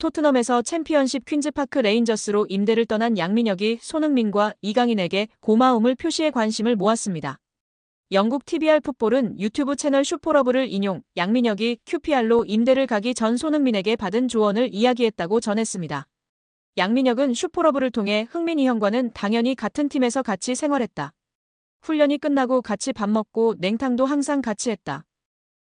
토트넘에서 챔피언십 퀸즈파크 레인저스로 임대를 떠난 양민혁이 손흥민과 이강인에게 고마움을 표시해 관심을 모았습니다. 영국 TBR 풋볼은 유튜브 채널 슈퍼러브를 인용 양민혁이 QPR로 임대를 가기 전 손흥민에게 받은 조언을 이야기했다고 전했습니다. 양민혁은 슈퍼러브를 통해 흥민이 형과는 당연히 같은 팀에서 같이 생활했다. 훈련이 끝나고 같이 밥 먹고 냉탕도 항상 같이 했다.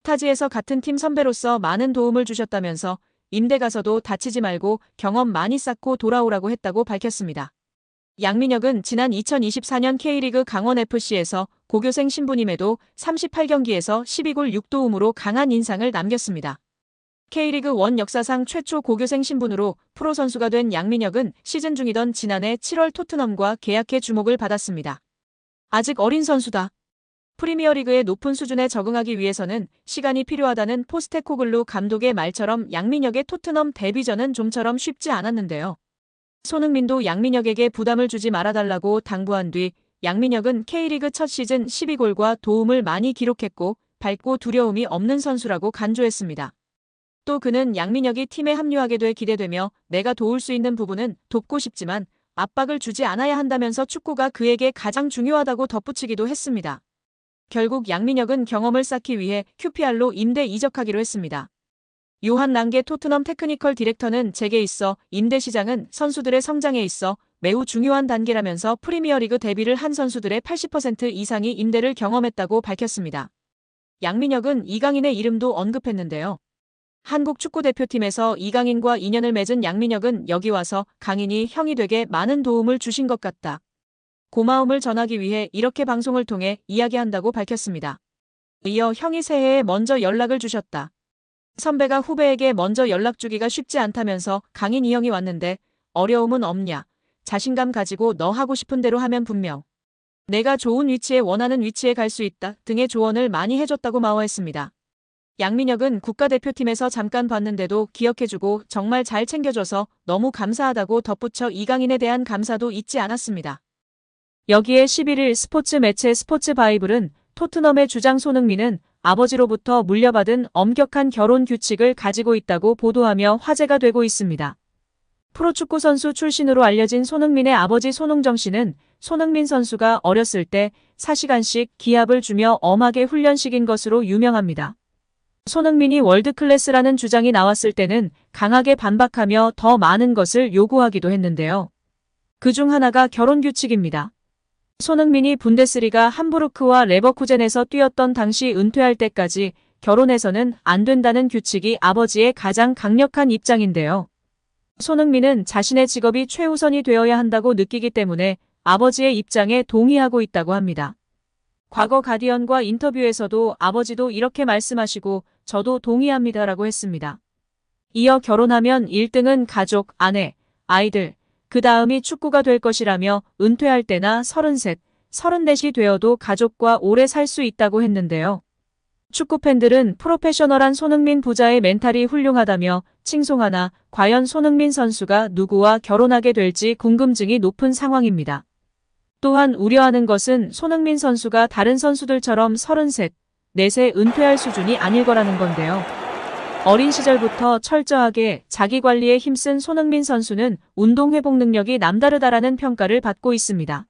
타지에서 같은 팀 선배로서 많은 도움을 주셨다면서 임대 가서도 다치지 말고 경험 많이 쌓고 돌아오라고 했다고 밝혔습니다. 양민혁은 지난 2024년 K리그 강원FC에서 고교생 신분임에도 38경기에서 12골 6도움으로 강한 인상을 남겼습니다. K리그 1 역사상 최초 고교생 신분으로 프로 선수가 된 양민혁은 시즌 중이던 지난해 7월 토트넘과 계약해 주목을 받았습니다. 아직 어린 선수다. 프리미어리그의 높은 수준에 적응하기 위해서는 시간이 필요하다는 포스테코글루 감독의 말처럼 양민혁의 토트넘 데뷔전은 좀처럼 쉽지 않았는데요. 손흥민도 양민혁에게 부담을 주지 말아달라고 당부한 뒤 양민혁은 K리그 첫 시즌 12골과 도움을 많이 기록했고 밝고 두려움이 없는 선수라고 간조했습니다. 또 그는 양민혁이 팀에 합류하게 돼 기대되며 내가 도울 수 있는 부분은 돕고 싶지만 압박을 주지 않아야 한다면서 축구가 그에게 가장 중요하다고 덧붙이기도 했습니다. 결국 양민혁은 경험을 쌓기 위해 QPR로 임대 이적하기로 했습니다. 요한 랑게 토트넘 테크니컬 디렉터는 제게 있어 임대 시장은 선수들의 성장에 있어 매우 중요한 단계라면서 프리미어리그 데뷔를 한 선수들의 80% 이상이 임대를 경험했다고 밝혔습니다. 양민혁은 이강인의 이름도 언급했는데요. 한국 축구대표팀에서 이강인과 인연을 맺은 양민혁은 여기 와서 강인이 형이 되게 많은 도움을 주신 것 같다. 고마움을 전하기 위해 이렇게 방송을 통해 이야기한다고 밝혔습니다. 이어 형이 새해에 먼저 연락을 주셨다. 선배가 후배에게 먼저 연락 주기가 쉽지 않다면서 강인 이 형이 왔는데 어려움은 없냐. 자신감 가지고 너 하고 싶은 대로 하면 분명. 내가 좋은 위치에 원하는 위치에 갈 수 있다 등의 조언을 많이 해줬다고 마워했습니다. 양민혁은 국가대표팀에서 잠깐 봤는데도 기억해주고 정말 잘 챙겨줘서 너무 감사하다고 덧붙여 이강인에 대한 감사도 잊지 않았습니다. 여기에 11일 스포츠 매체 스포츠 바이블은 토트넘의 주장 손흥민은 아버지로부터 물려받은 엄격한 결혼 규칙을 가지고 있다고 보도하며 화제가 되고 있습니다. 프로축구 선수 출신으로 알려진 손흥민의 아버지 손흥정 씨는 손흥민 선수가 어렸을 때 4시간씩 기합을 주며 엄하게 훈련시킨 것으로 유명합니다. 손흥민이 월드클래스라는 주장이 나왔을 때는 강하게 반박하며 더 많은 것을 요구하기도 했는데요. 그 중 하나가 결혼 규칙입니다. 손흥민이 분데스리가 함부르크와 레버쿠젠에서 뛰었던 당시 은퇴할 때까지 결혼해서는 안 된다는 규칙이 아버지의 가장 강력한 입장인데요. 손흥민은 자신의 직업이 최우선이 되어야 한다고 느끼기 때문에 아버지의 입장에 동의하고 있다고 합니다. 과거 가디언과 인터뷰에서도 아버지도 이렇게 말씀하시고 저도 동의합니다라고 했습니다. 이어 결혼하면 1등은 가족, 아내, 아이들, 그 다음이 축구가 될 것이라며 은퇴할 때나 33, 34이 되어도 가족과 오래 살 수 있다고 했는데요. 축구 팬들은 프로페셔널한 손흥민 부자의 멘탈이 훌륭하다며 칭송하나 과연 손흥민 선수가 누구와 결혼하게 될지 궁금증이 높은 상황입니다. 또한 우려하는 것은 손흥민 선수가 다른 선수들처럼 33, 4세 은퇴할 수준이 아닐 거라는 건데요. 어린 시절부터 철저하게 자기 관리에 힘쓴 손흥민 선수는 운동 회복 능력이 남다르다라는 평가를 받고 있습니다.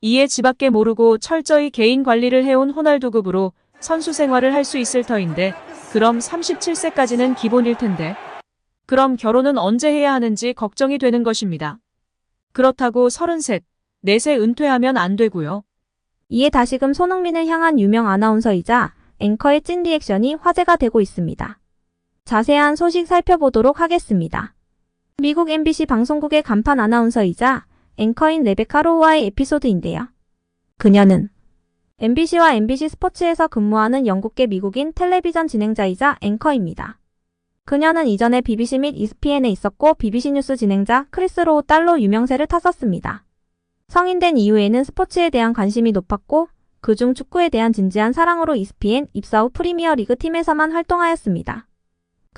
이에 지밖에 모르고 철저히 개인 관리를 해온 호날두급으로 선수 생활을 할 수 있을 터인데 그럼 37세까지는 기본일 텐데 그럼 결혼은 언제 해야 하는지 걱정이 되는 것입니다. 그렇다고 33, 4세 은퇴하면 안 되고요. 이에 다시금 손흥민을 향한 유명 아나운서이자 앵커의 찐 리액션이 화제가 되고 있습니다. 자세한 소식 살펴보도록 하겠습니다. 미국 MBC 방송국의 간판 아나운서이자 앵커인 레베카 로우와의 에피소드인데요. 그녀는 MBC와 MBC 스포츠에서 근무하는 영국계 미국인 텔레비전 진행자이자 앵커입니다. 그녀는 이전에 BBC 및 ESPN에 있었고 BBC 뉴스 진행자 크리스 로우 딸로 유명세를 탔었습니다. 성인된 이후에는 스포츠에 대한 관심이 높았고 그중 축구에 대한 진지한 사랑으로 ESPN 입사 후 프리미어 리그 팀에서만 활동하였습니다.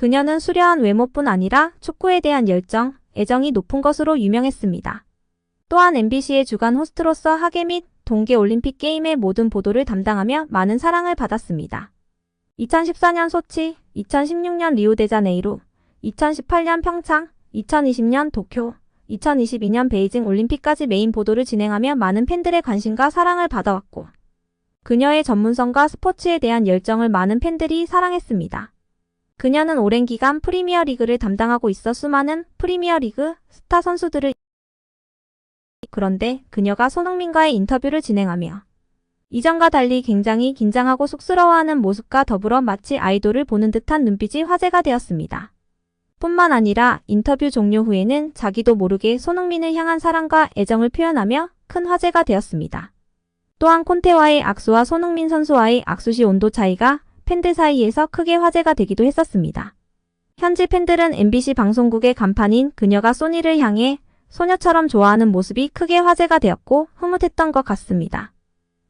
그녀는 수려한 외모뿐 아니라 축구에 대한 열정, 애정이 높은 것으로 유명했습니다. 또한 MBC의 주간 호스트로서 하계 및 동계 올림픽 게임의 모든 보도를 담당하며 많은 사랑을 받았습니다. 2014년 소치, 2016년 리우데자네이루, 2018년 평창, 2020년 도쿄, 2022년 베이징 올림픽까지 메인 보도를 진행하며 많은 팬들의 관심과 사랑을 받아왔고, 그녀의 전문성과 스포츠에 대한 열정을 많은 팬들이 사랑했습니다. 그녀는 오랜 기간 프리미어 리그를 담당하고 있어 수많은 프리미어 리그 스타 선수들을 그런데 그녀가 손흥민과의 인터뷰를 진행하며 이전과 달리 굉장히 긴장하고 쑥스러워하는 모습과 더불어 마치 아이돌을 보는 듯한 눈빛이 화제가 되었습니다. 뿐만 아니라 인터뷰 종료 후에는 자기도 모르게 손흥민을 향한 사랑과 애정을 표현하며 큰 화제가 되었습니다. 또한 콘테와의 악수와 손흥민 선수와의 악수 시 온도 차이가 팬들 사이에서 크게 화제가 되기도 했었습니다. 현지 팬들은 MBC 방송국의 간판인 그녀가 소니를 향해 소녀처럼 좋아하는 모습이 크게 화제가 되었고 흐뭇했던 것 같습니다.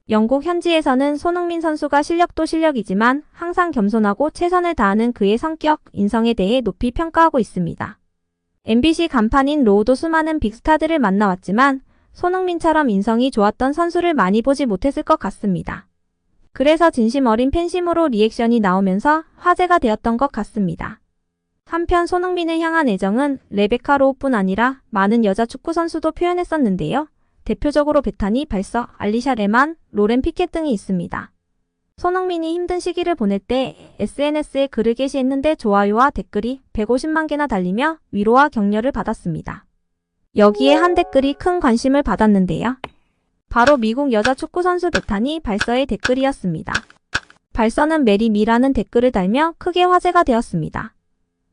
영국 현지에서는 손흥민 선수가 실력도 실력이지만 항상 겸손하고 최선을 다하는 그의 성격, 인성에 대해 높이 평가하고 있습니다. MBC 간판인 로우도 수많은 빅스타들을 만나왔지만 손흥민처럼 인성이 좋았던 선수를 많이 보지 못했을 것 같습니다. 그래서 진심 어린 팬심으로 리액션이 나오면서 화제가 되었던 것 같습니다. 한편 손흥민을 향한 애정은 레베카 로우뿐 아니라 많은 여자 축구 선수도 표현했었는데요. 대표적으로 베타니, 발서, 알리샤 레만, 로렌 피켓 등이 있습니다. 손흥민이 힘든 시기를 보낼 때 SNS에 글을 게시했는데 좋아요와 댓글이 150만 개나 달리며 위로와 격려를 받았습니다. 여기에 한 댓글이 큰 관심을 받았는데요. 바로 미국 여자 축구 선수 베타니 발서의 댓글이었습니다. 발서는 메리 미라는 댓글을 달며 크게 화제가 되었습니다.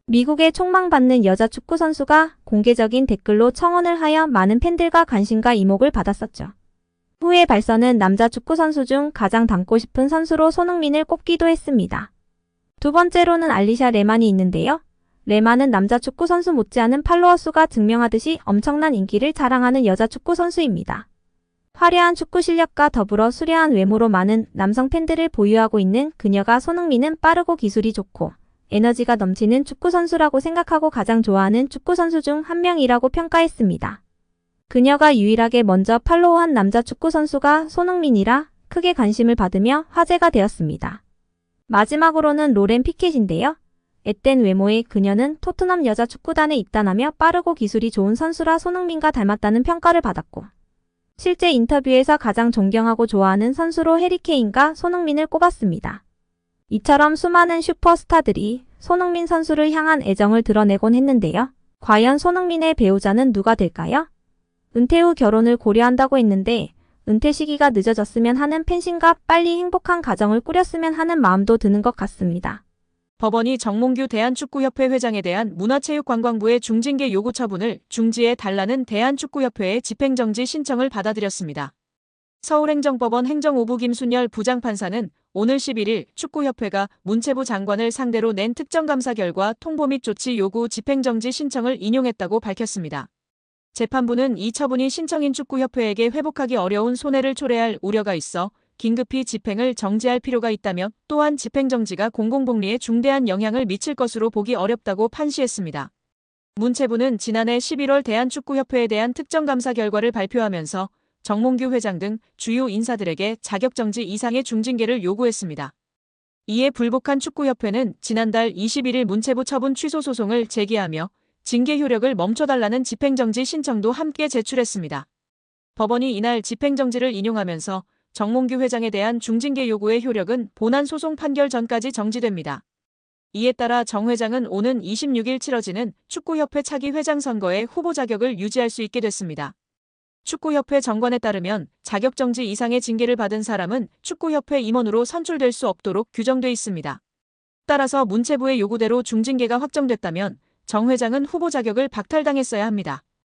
미국의 촉망받는 여자 축구 선수가 공개적인 댓글로 청혼을 하여 많은 팬들과 관심과 이목을 받았었죠. 후에 발서는 남자 축구 선수 중 가장 닮고 싶은 선수로 손흥민을 꼽기도 했습니다. 두 번째로는 알리샤 레만이 있는데요. 레만은 남자 축구 선수 못지않은 팔로워 수가 증명하듯이 엄청난 인기를 자랑하는 여자 축구 선수입니다. 화려한 축구 실력과 더불어 수려한 외모로 많은 남성 팬들을 보유하고 있는 그녀가 손흥민은 빠르고 기술이 좋고 에너지가 넘치는 축구 선수라고 생각하고 가장 좋아하는 축구 선수 중 한 명이라고 평가했습니다. 그녀가 유일하게 먼저 팔로우한 남자 축구 선수가 손흥민이라 크게 관심을 받으며 화제가 되었습니다. 마지막으로는 로렌 피켓인데요. 앳된 외모의 그녀는 토트넘 여자 축구단에 입단하며 빠르고 기술이 좋은 선수라 손흥민과 닮았다는 평가를 받았고 실제 인터뷰에서 가장 존경하고 좋아하는 선수로 해리케인과 손흥민을 꼽았습니다. 이처럼 수많은 슈퍼스타들이 손흥민 선수를 향한 애정을 드러내곤 했는데요. 과연 손흥민의 배우자는 누가 될까요? 은퇴 후 결혼을 고려한다고 했는데 은퇴 시기가 늦어졌으면 하는 팬심과 빨리 행복한 가정을 꾸렸으면 하는 마음도 드는 것 같습니다. 법원이 정몽규 대한축구협회 회장에 대한 문화체육관광부의 중징계 요구 처분을 중지해 달라는 대한축구협회의 집행정지 신청을 받아들였습니다. 서울행정법원 행정오부 김순열 부장판사는 오늘 11일 축구협회가 문체부 장관을 상대로 낸 특정감사 결과 통보 및 조치 요구 집행정지 신청을 인용했다고 밝혔습니다. 재판부는 이 처분이 신청인 축구협회에게 회복하기 어려운 손해를 초래할 우려가 있어 긴급히 집행을 정지할 필요가 있다며 또한 집행정지가 공공복리에 중대한 영향을 미칠 것으로 보기 어렵다고 판시했습니다. 문체부는 지난해 11월 대한축구협회에 대한 특정감사 결과를 발표하면서 정몽규 회장 등 주요 인사들에게 자격정지 이상의 중징계를 요구했습니다. 이에 불복한 축구협회는 지난달 21일 문체부 처분 취소 소송을 제기하며 징계 효력을 멈춰달라는 집행정지 신청도 함께 제출했습니다. 법원이 이날 집행정지를 인용하면서 정몽규 회장에 대한 중징계 요구의 효력은 본안 소송 판결 전까지 정지됩니다. 이에 따라 정 회장은 오는 26일 치러지는 축구협회 차기 회장 선거에 후보 자격을 유지할 수 있게 됐습니다. 축구협회 정관에 따르면 자격정지 이상의 징계를 받은 사람은 축구협회 임원으로 선출될 수 없도록 규정돼 있습니다. 따라서 문체부의 요구대로 중징계가 확정됐다면 정 회장은 후보 자격을 박탈당했어야 합니다.